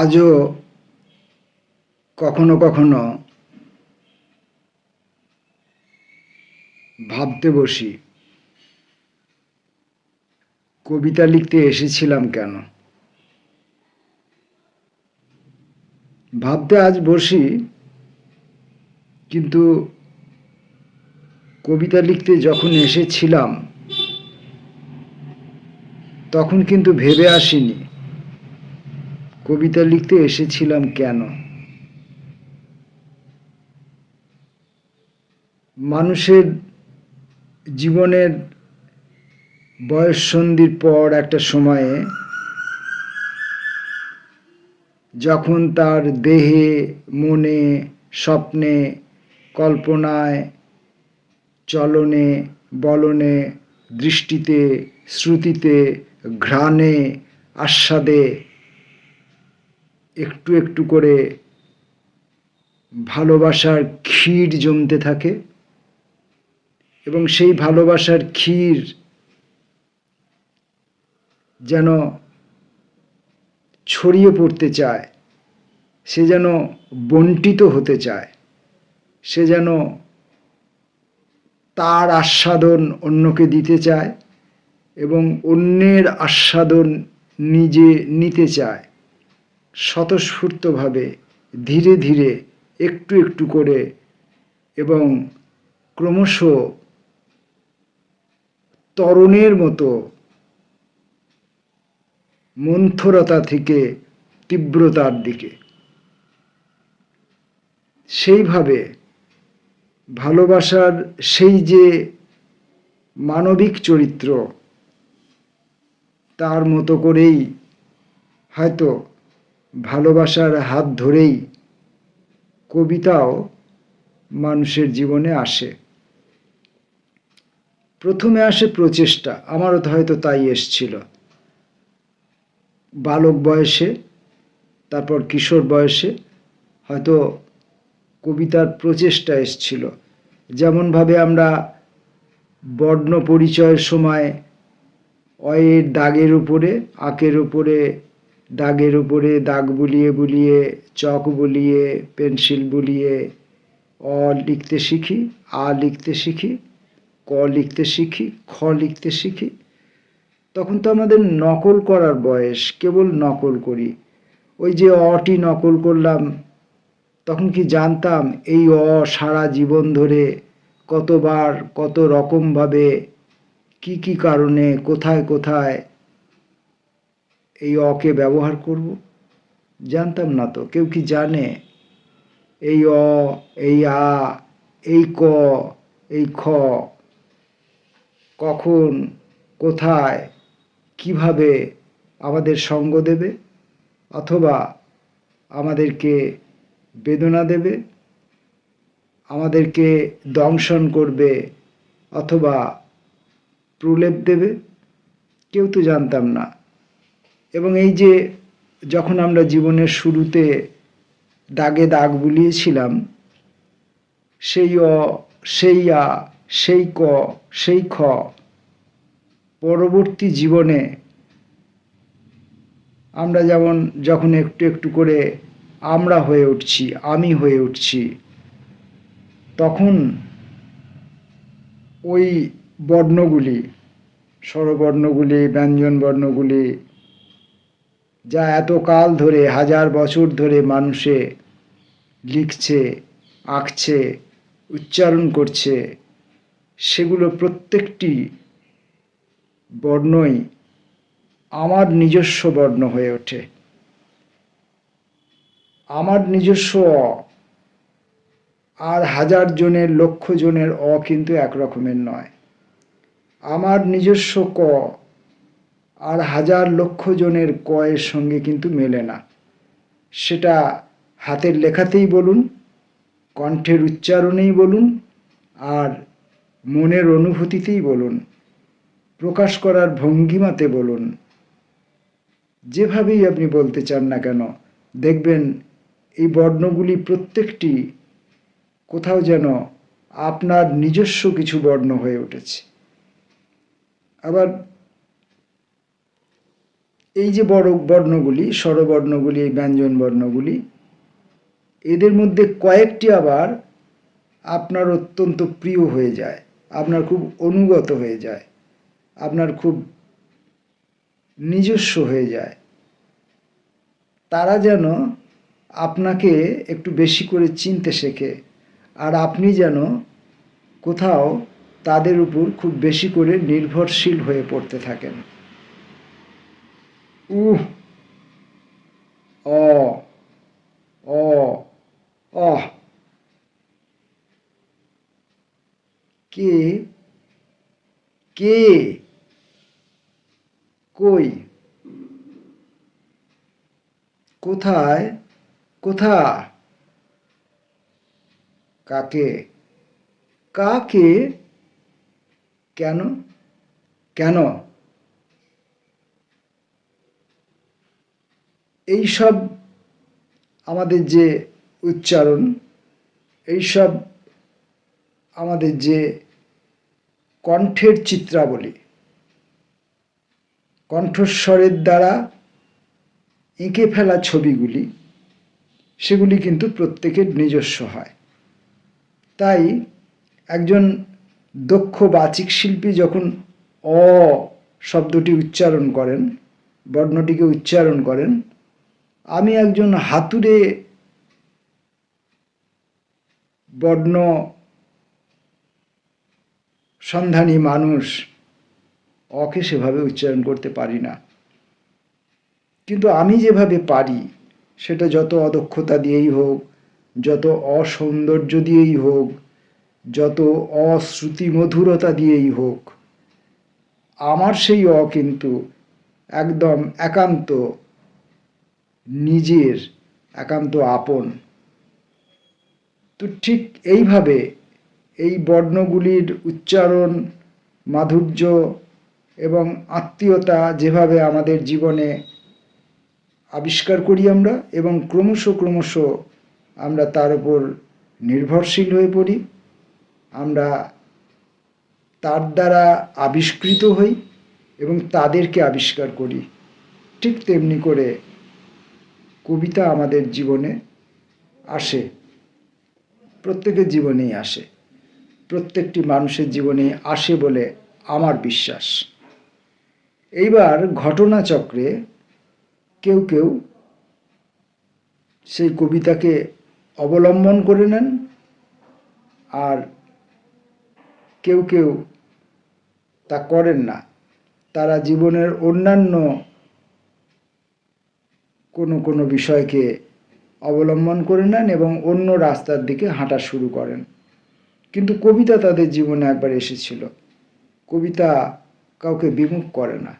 আজও কখনো কখনো ভাবতে বসি, কবিতা লিখতে এসেছিলাম কেন? ভাবতে আজ বসি, কিন্তু কবিতা লিখতে যখন এসেছিলাম, তখন কিন্তু ভেবে আসিনি। কবিতা লিখতে এসেছিলাম কেন? মানুষের জীবনের বয়ঃসন্ধির পর একটা সময়ে যখন তার দেহে, মনে, স্বপ্নে, কল্পনায়, চলনে, বলনে, দৃষ্টিতে, শ্রুতিতে, ঘ্রাণে, আস্বাদে একটু একটু করে ভালোবাসার ক্ষীর জমতে থাকে এবং সেই ভালোবাসার ক্ষীর যেন ছড়িয়ে পড়তে চায়, সে যেন বন্টিত হতে চায়, সে যেন তার আস্বাদন অন্যকে দিতে চায় এবং অন্যের আস্বাদন নিজে নিতে চায়। স্বতঃস্ফূর্তভাবে ধীরে ধীরে একটু একটু করে এবং ক্রমশ তরণের মতো মন্থরতা থেকে তীব্রতার দিকে। সেইভাবে ভালোবাসার সেই যে মানবিক চরিত্র, তার মতো করেই হয়তো ভালোবাসার হাত ধরেই কবিতাও মানুষের জীবনে আসে। প্রথমে আসে প্রচেষ্টা, আমারও হয়তো তাই এসছিল। বালক বয়সে, তারপর কিশোর বয়সে হয়তো কবিতার প্রচেষ্টা এসছিল। যেমনভাবে আমরা বর্ণ পরিচয়ের সময় অয়ের দাগের উপরে, আঁকের উপরে দাগের উপরে দাগ বুলিয়ে বুলিয়ে, চক বুলিয়ে, পেন্সিল বুলিয়ে, অ লিখতে শিখি, আ লিখতে শিখি, ক লিখতে শিখি, খ লিখতে শিখি। তখন তো আমাদের নকল করার বয়স, কেবল নকল করি। ওই যে অটি নকল করলাম, তখন কি জানতাম এই অ সারা জীবন ধরে কতবার, কত রকমভাবে, কি কি কারণে, কোথায় কোথায় এই অকে ব্যবহার করব? জানতাম না তো। কেউ কি জানে? এই অ, এই আ, এই ক, এই খ, কখন, কোথায়, কীভাবে আমাদের সঙ্গ দেবে? অথবা আমাদেরকে বেদনা দেবে? আমাদেরকে দংশন করবে? অথবা প্রলেপ দেবে? কেউ তো জানতাম না। এবং এই যে যখন আমরা জীবনের শুরুতে দাগে দাগ বুলিয়েছিলাম, সেই অ, সেই আ, সেই ক, সেই খ পরবর্তী জীবনে আমরা যেমন যখন একটু একটু করে আমরা হয়ে উঠছি, আমি হয়ে উঠছি, তখন ওই বর্ণগুলি, স্বরবর্ণগুলি ব্যঞ্জন বর্ণগুলি যা এতকাল ধরে, হাজার বছর ধরে মানুষে লিখছে, আঁকছে, উচ্চারণ করছে, সেগুলো প্রত্যেকটি বর্ণই আমার নিজস্ব বর্ণ হয়ে ওঠে। আমার নিজস্ব অ আর হাজার জনের, লক্ষ জনের অ কিন্তু এক রকমের নয়। আমার নিজস্ব ক আর হাজার লক্ষ জনের কয়ের সঙ্গে কিন্তু মেলে না। সেটা হাতের লেখাতেই বলুন, কণ্ঠের উচ্চারণেই বলুন, আর মনের অনুভূতিতেই বলুন, প্রকাশ করার ভঙ্গিমাতে বলুন। যেভাবেই আপনি বলতে চান না কেন, দেখবেন এই বর্ণগুলি প্রত্যেকটি কোথাও যেন আপনার নিজস্ব কিছু বর্ণ হয়ে উঠেছে। আবার এই যে বড় বর্ণগুলি, স্বরবর্ণগুলি, এই ব্যঞ্জন বর্ণগুলি, এদের মধ্যে কয়েকটি আবার আপনার অত্যন্ত প্রিয় হয়ে যায়, আপনার খুব অনুগত হয়ে যায়, আপনার খুব নিজস্ব হয়ে যায়। তারা যেন আপনাকে একটু বেশি করে চিনতে শেখে আর আপনি যেন কোথাও তাদের উপর খুব বেশি করে নির্ভরশীল হয়ে পড়তে থাকেন। উহ অ অ অহ কে কে কই? কোথায়? কোথা? কাকে? কাকে? কেন? কেন? এইসব আমাদের যে উচ্চারণ, এইসব আমাদের যে কণ্ঠের চিত্রাবলী, কণ্ঠস্বরের দ্বারা এঁকে ফেলা ছবিগুলি, সেগুলি কিন্তু প্রত্যেকের নিজস্ব হয়। তাই একজন দক্ষ বাচিক শিল্পী যখন অ শব্দটি উচ্চারণ করেন, বর্ণটিকে উচ্চারণ করেন আমি একজন হাতুড়ে বর্ণ সন্ধানী মানুষ, অকে সেভাবে উচ্চারণ করতে পারি না। কিন্তু আমি যেভাবে পারি, সেটা যত অদক্ষতা দিয়েই হোক, যত অসৌন্দর্য দিয়েই হোক, যত অশ্রুতি মধুরতা দিয়েই হোক, আমার সেই অ কিন্তু একদম একান্ত নিজের একান্ত আপন। তো ঠিক এইভাবে এই বর্ণগুলির উচ্চারণ, মাধুর্য এবং আত্মীয়তা যেভাবে আমাদের জীবনে আবিষ্কার করি আমরা এবং ক্রমশ ক্রমশ আমরা তার উপর নির্ভরশীল হয়ে পড়ি, আমরা তার দ্বারা আবিষ্কৃত হই এবং তাদেরকে আবিষ্কার করি। ঠিক তেমনি করে কবিতা আমাদের জীবনে আসে। প্রত্যেকের জীবনেই আসে। প্রত্যেকটি মানুষের জীবনে আসে বলে আমার বিশ্বাস। এইবার ঘটনাচক্রে কেউ কেউ সেই কবিতাকে অবলম্বন করে নেন আর কেউ কেউ তা করেন না। তারা জীবনের অন্যান্য কোনো কোনো বিষয়কে অবলম্বন করে নেন এবং অন্য রাস্তার দিকে হাঁটা শুরু করেন। কিন্তু কবিতা তাদের জীবনে একবার এসেছিল। কবিতা কাউকে বিমুখ করে না।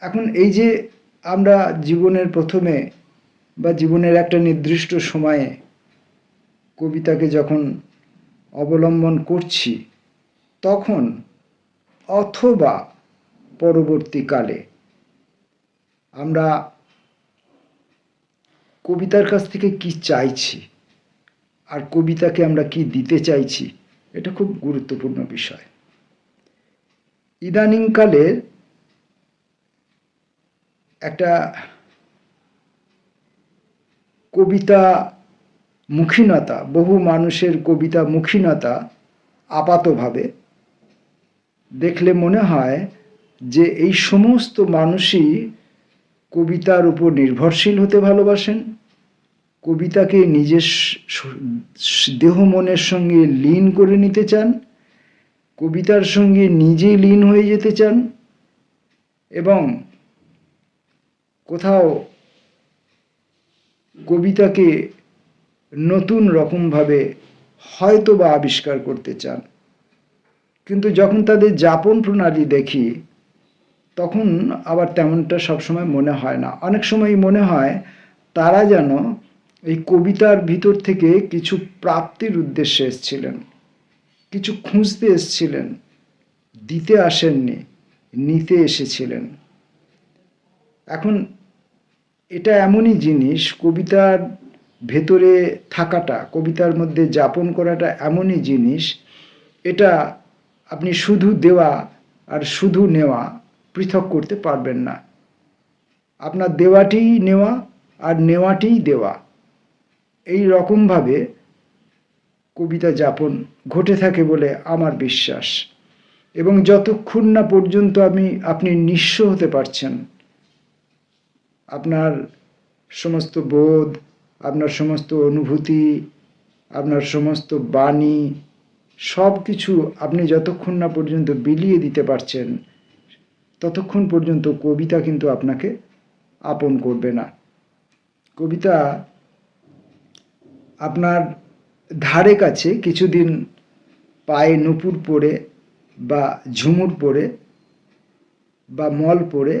এখন এই যে আমরা জীবনের প্রথমে বা জীবনের একটা নির্দিষ্ট সময়ে কবিতাকে যখন অবলম্বন করছি, তখন অথবা পরবর্তীকালে আমরা কবিতার কাছ থেকে কি চাইছি? আর কবিতাকে আমরা কি দিতে চাইছি? এটা খুব গুরুত্বপূর্ণ বিষয়। ইদানিংকালের একটা কবিতা মুখীনতা, বহু মানুষের কবিতা মুখীনতা আপাতভাবে দেখলে মনে হয় যে এই সমস্ত মানুষই কবিতার উপর নির্ভরশীল হতে ভালোবাসেন। কবিতাকে নিজের দেহ মনের সঙ্গে লীন করে নিতে চান। কবিতার সঙ্গে নিজেই লীন হয়ে যেতে চান। এবং কোথাও কবিতাকে নতুন রকমভাবে হয়তো বা আবিষ্কার করতে চান। কিন্তু যখন তাদের যাপন প্রণালী দেখি তখন আবার তেমনটা সবসময় মনে হয় না। অনেক সময় মনে হয় তারা যেন এই কবিতার ভিতর থেকে কিছু প্রাপ্তির উদ্দেশ্যে এসছিলেন। কিছু খুঁজতে এসছিলেন। দিতে আসেননি। নিতে এসেছিলেন। এখন এটা এমনই জিনিস, কবিতার ভেতরে থাকাটা, কবিতার মধ্যে যাপন করাটা এমনই জিনিস, এটা আপনি শুধু দেওয়া আর শুধু নেওয়া পৃথক করতে পারবেন না। আপনার দেওয়াটিই নেওয়া আর নেওয়াটিই দেওয়া। এই রকমভাবে কবিতা যাপন ঘটে থাকে বলে আমার বিশ্বাস। এবং যতক্ষণ না পর্যন্ত আমি, আপনি নিঃস্ব হতে পারছেন, আপনার সমস্ত বোধ, আপনার সমস্ত অনুভূতি, আপনার সমস্ত বাণী সব কিছু আপনি যতক্ষণ না পর্যন্ত বিলিয়ে দিতে পারছেন ততক্ষণ পর্যন্ত কবিতা কিন্তু আপনাকে আপন করবে না। কবিতা আপনার ধারে কাছে কিছুদিন পায়ে নুপুর পরে বা ঝুমুর পরে বা মল পরে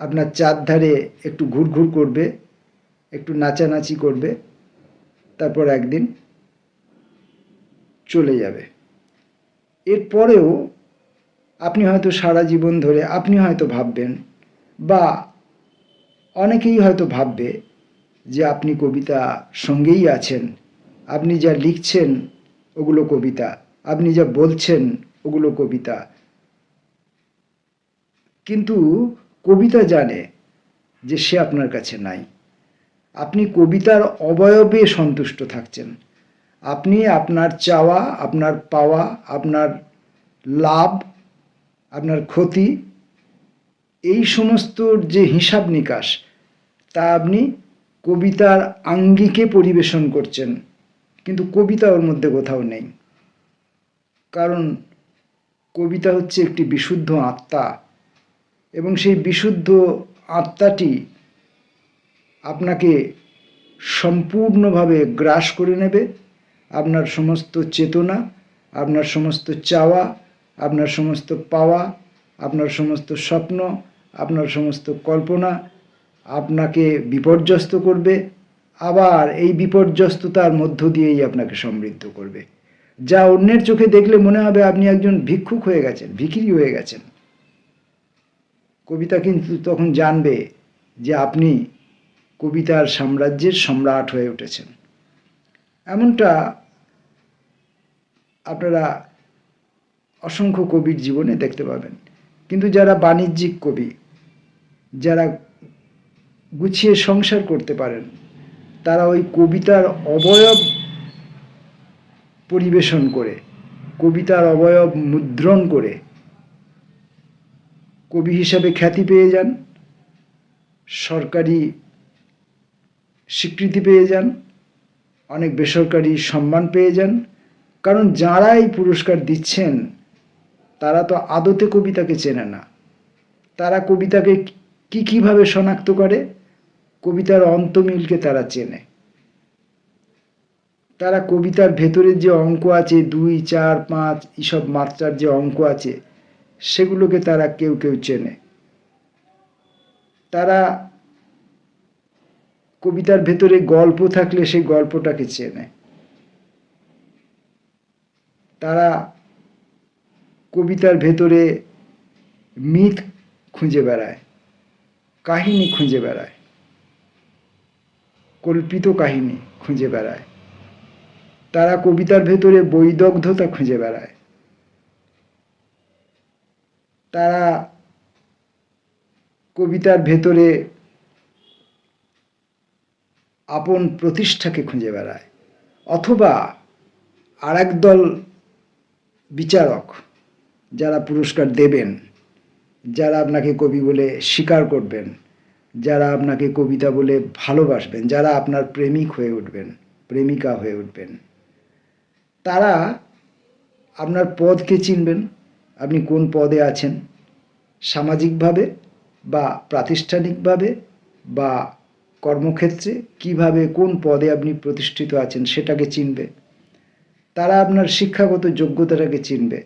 আপনার চারধারে একটু ঘুরঘুর করবে, একটু নাচানাচি করবে, তারপর একদিন চলে যাবে। এরপরেও আপনি হয়তো সারা জীবন ধরে আপনি হয়তো ভাববেন বা অনেকেই হয়তো ভাববে যে আপনি কবিতা সঙ্গেই আছেন। আপনি যা লিখছেন ওগুলো কবিতা। আপনি যা বলছেন ওগুলো কবিতা। কিন্তু কবিতা জানে যে সে আপনার কাছে নাই। আপনি কবিতার অবয়বে সন্তুষ্ট থাকছেন। আপনি আপনার চাওয়া, আপনার পাওয়া, আপনার লাভ আপনার ক্ষতি, এই সমস্ত যে হিসাব নিকাশ, তা আপনি কবিতার আঙ্গিকে পরিবেশন করছেন, কিন্তু কবিতা ওর মধ্যে কোথাও নেই। কারণ কবিতা হচ্ছে একটি বিশুদ্ধ আত্মা এবং সেই বিশুদ্ধ আত্মাটি আপনাকে সম্পূর্ণভাবে গ্রাস করে নেবে। আপনার সমস্ত চেতনা, আপনার সমস্ত চাওয়া আপনার সমস্ত পাওয়া, আপনার সমস্ত স্বপ্ন, আপনার সমস্ত কল্পনা আপনাকে বিপর্যস্ত করবে, আবার এই বিপর্যস্ততার মধ্য দিয়েই আপনাকে সমৃদ্ধ করবে। যা অন্যের চোখে দেখলে মনে হবে আপনি একজন ভিক্ষুক হয়ে গেছেন, ভিখিরি হয়ে গেছেন। কবিতা কিন্তু তখন জানবে যে আপনি কবিতার সাম্রাজ্যের সম্রাট হয়ে উঠেছেন। এমনটা আপনারা অসংখ্য কবির জীবনে দেখতে পাবেন। কিন্তু যারা বাণিজ্যিক কবি, যারা গুছিয়ে সংসার করতে পারেন, তারা ওই কবিতার অবয়ব পরিবেশন করে, কবিতার অবয়ব মুদ্রণ করে কবি হিসাবে খ্যাতি পেয়ে যান, সরকারি স্বীকৃতি পেয়ে যান, অনেক বেসরকারি সম্মান পেয়ে যান। কারণ যারা এই পুরস্কার দিচ্ছেন তারা তো আদতে কবিতাকে চেনে না। তারা কবিতাকে কি কীভাবে শনাক্ত করে? কবিতার অন্তমিলকে তারা চেনে। তারা কবিতার ভেতরের যে অঙ্ক আছে, দুই, চার, পাঁচ, এসব মাত্রার যে অঙ্ক আছে, সেগুলোকে তারা কেউ কেউ চেনে। তারা কবিতার ভেতরে গল্প থাকলে সেই গল্পটাকে চেনে। তারা কবিতার ভেতরে মিথ খুঁজে বেড়ায়, কাহিনী খুঁজে বেড়ায়, কল্পিত কাহিনী খুঁজে বেড়ায়, তারা কবিতার ভেতরে বৈদগ্ধতা খুঁজে বেড়ায়। তারা কবিতার ভেতরে আপন প্রতিষ্ঠাকে খুঁজে বেড়ায়, অথবা আর দল বিচারক যারা পুরস্কার দেবেন, যারা আপনাকে কবি বলে স্বীকার করবেন, যারা আপনাকে কবিতা বলে ভালোবাসবেন, যারা আপনার প্রেমিক হয়ে উঠবেন, প্রেমিকা হয়ে উঠবেন, তারা আপনার পদকে চিনবেন, আপনি কোন পদে আছেন, সামাজিকভাবে বা প্রাতিষ্ঠানিকভাবে বা কর্মক্ষেত্রে কীভাবে কোন পদে আপনি প্রতিষ্ঠিত আছেন সেটাকে চিনবে, তারা আপনার শিক্ষাগত যোগ্যতাটাকে চিনবে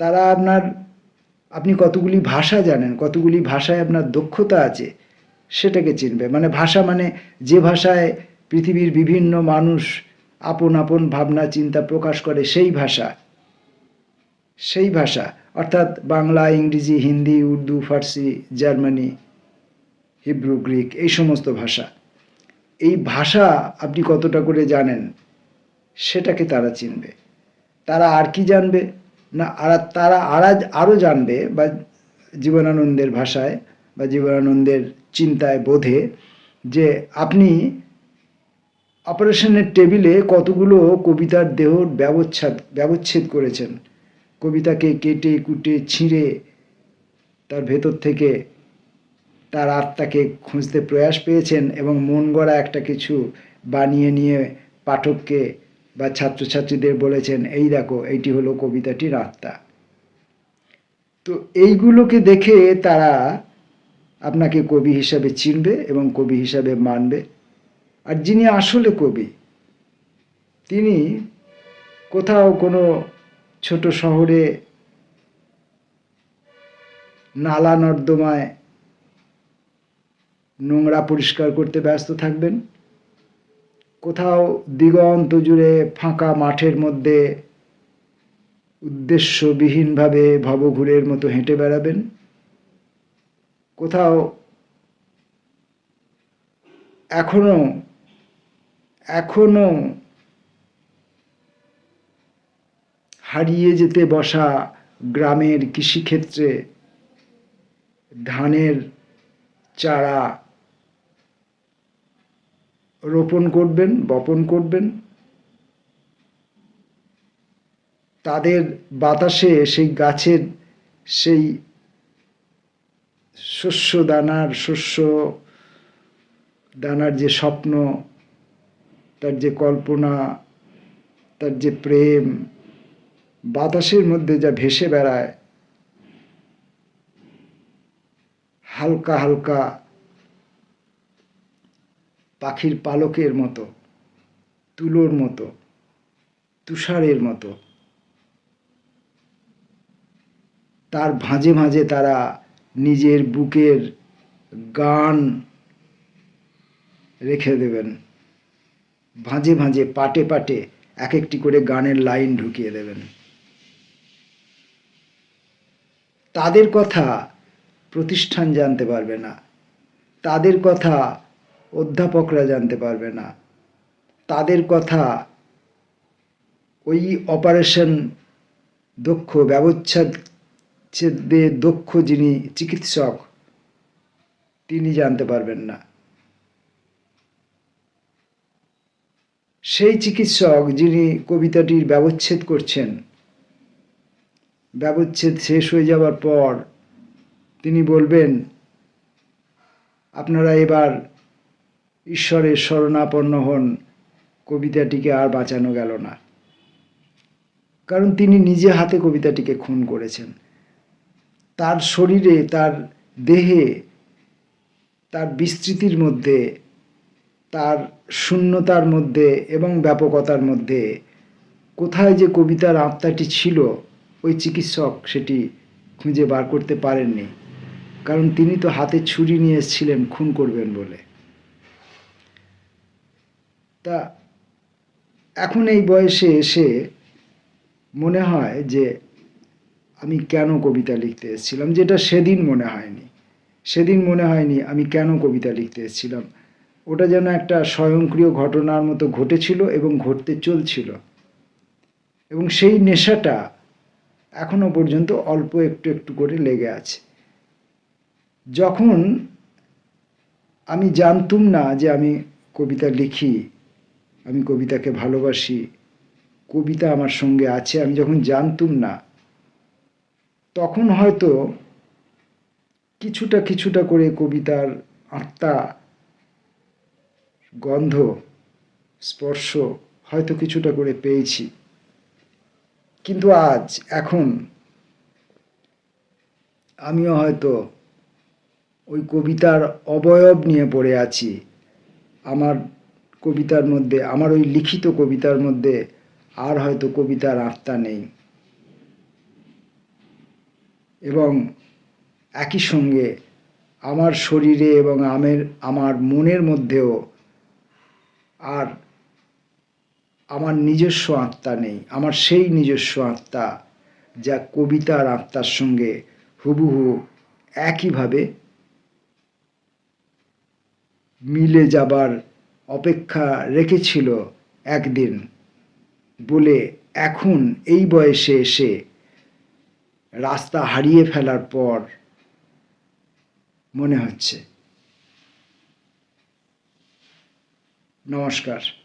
তারা আপনার, আপনি কতগুলি ভাষা জানেন, কতগুলি ভাষায় আপনার দক্ষতা আছে, সেটাকে চিনবে। মানে ভাষা মানে যে ভাষায় পৃথিবীর বিভিন্ন মানুষ আপন আপন ভাবনা, চিন্তা প্রকাশ করে, সেই ভাষা। সেই ভাষা, অর্থাৎ বাংলা, ইংরেজি, হিন্দি, উর্দু, ফার্সি, জার্মানি, হিব্রু, গ্রিক, এই সমস্ত ভাষা। এই ভাষা আপনি কতটা করে জানেন, সেটাকে তারা চিনবে। তারা আর কি জানবে? না, আর, তারা আর আরও জানবে বা জীবনানন্দের ভাষায় বা জীবনানন্দের চিন্তায় বোধে যে আপনি অপারেশনের টেবিলে কতগুলো কবিতার দেহ ব্যবচ্ছেদ ব্যবচ্ছেদ করেছেন। কবিতাকে কেটে, কুটে, ছিঁড়ে তার ভেতর থেকে তার আত্মাকে খুঁজতে প্রয়াস পেয়েছেন এবং মন গড়া একটা কিছু বানিয়ে নিয়ে পাঠককে বা ছাত্রছাত্রীদের বলেছেন, এই দেখো, এইটি হলো কবিতাটির আত্মা তো এইগুলোকে দেখে তারা আপনাকে কবি হিসাবে চিনবে এবং কবি হিসাবে মানবে। আর যিনি আসলে কবি, তিনি কোথাও কোনো ছোট শহরে নালা নর্দমায় নোংরা পরিষ্কার করতে ব্যস্ত থাকবেন। কোথাও দিগন্ত জুড়ে ফাঁকা মাঠের মধ্যে উদ্দেশ্যবিহীনভাবে ভবঘুরের মতো হেঁটে বেড়াবেন? কোথাও এখনও এখনও হারিয়ে যেতে বসা গ্রামের কৃষিক্ষেত্রে ধানের চারা রোপণ করবেন, বপন করবেন। তাদের বাতাসে সেই গাছের সেই শস্য দানার শস্য দানার যে স্বপ্ন, তার যে কল্পনা, তার যে প্রেম, বাতাসের মধ্যে যা ভেসে বেড়ায়, হালকা হালকা পাখির পালকের মতো, তুলোর মতো, তুষারের মতো। তার ভাঁজে ভাঁজে তারা নিজের বুকের গান রেখে দেবেন। ভাঁজে ভাঁজে, পাটে পাটে এক একটি করে গানের লাইন ঢুকিয়ে দেবেন। তাদের কথা প্রতিষ্ঠান জানতে পারবে না। তাদের কথা অধ্যাপকরা জানতে পারবে না। তাদের কথা ওই অপারেশন দক্ষ, ব্যবচ্ছেদে দক্ষ যিনি চিকিৎসক, তিনি জানতে পারবেন না। সেই চিকিৎসক যিনি কবিতাটির ব্যবচ্ছেদ করছেন, ব্যবচ্ছেদ শেষ হয়ে যাওয়ার পর তিনি বলবেন, আপনারা এবার ঈশ্বরের শরণাপন্ন হন, কবিতাটিকে আর বাঁচানো গেল না। কারণ তিনি নিজে হাতে কবিতাটিকে খুন করেছেন। তার শরীরে, তার দেহে, তার বিস্তৃতির মধ্যে, তার শূন্যতার মধ্যে এবং ব্যাপকতার মধ্যে কোথায় যে কবিতার আত্মাটি ছিল, ওই চিকিৎসক সেটি খুঁজে বার করতে পারেননি। কারণ তিনি তো হাতে ছুরি নিয়ে এসেছিলেন, খুন করবেন বলে। তা এখন এই বয়সে এসে মনে হয় যে আমি কেন কবিতা লিখতে এসেছিলাম, যেটা সেদিন মনে হয়নি। সেদিন মনে হয়নি আমি কেন কবিতা লিখতে এসেছিলাম। ওটা যেন একটা স্বয়ংক্রিয় ঘটনার মতো ঘটেছিল এবং ঘটতে চলছিল। এবং সেই নেশাটা এখনও পর্যন্ত অল্প একটু একটু করে লেগে আছে। যখন আমি জানতুম না যে আমি কবিতা লিখি আমি কবিতাকে ভালোবাসি, কবিতা আমার সঙ্গে আছে, আমি যখন জানতুম না, তখন হয়তো কিছুটা কিছুটা করে কবিতার আত্মা, গন্ধ, স্পর্শ হয়তো কিছুটা করে পেয়েছি। কিন্তু আজ, এখন আমিও হয়তো ওই কবিতার অবয়ব নিয়ে পড়ে আছি, আমার কবিতার মধ্যে, আমার ওই লিখিত কবিতার মধ্যে আর হয়তো কবিতার আত্মা নেই। এবং একই সঙ্গে আমার শরীরে এবং আমের, আমার মনের মধ্যেও আর আমার নিজস্ব আত্মা নেই। আমার সেই নিজস্ব আত্মা যা কবিতার আত্মার সঙ্গে হুবহু একইভাবে মিলে যাবার অপেক্ষা রেখেছিল একদিন বলে, এখন এই বয়সে এসে রাস্তা হারিয়ে ফেলার পর মনে হচ্ছে। নমস্কার।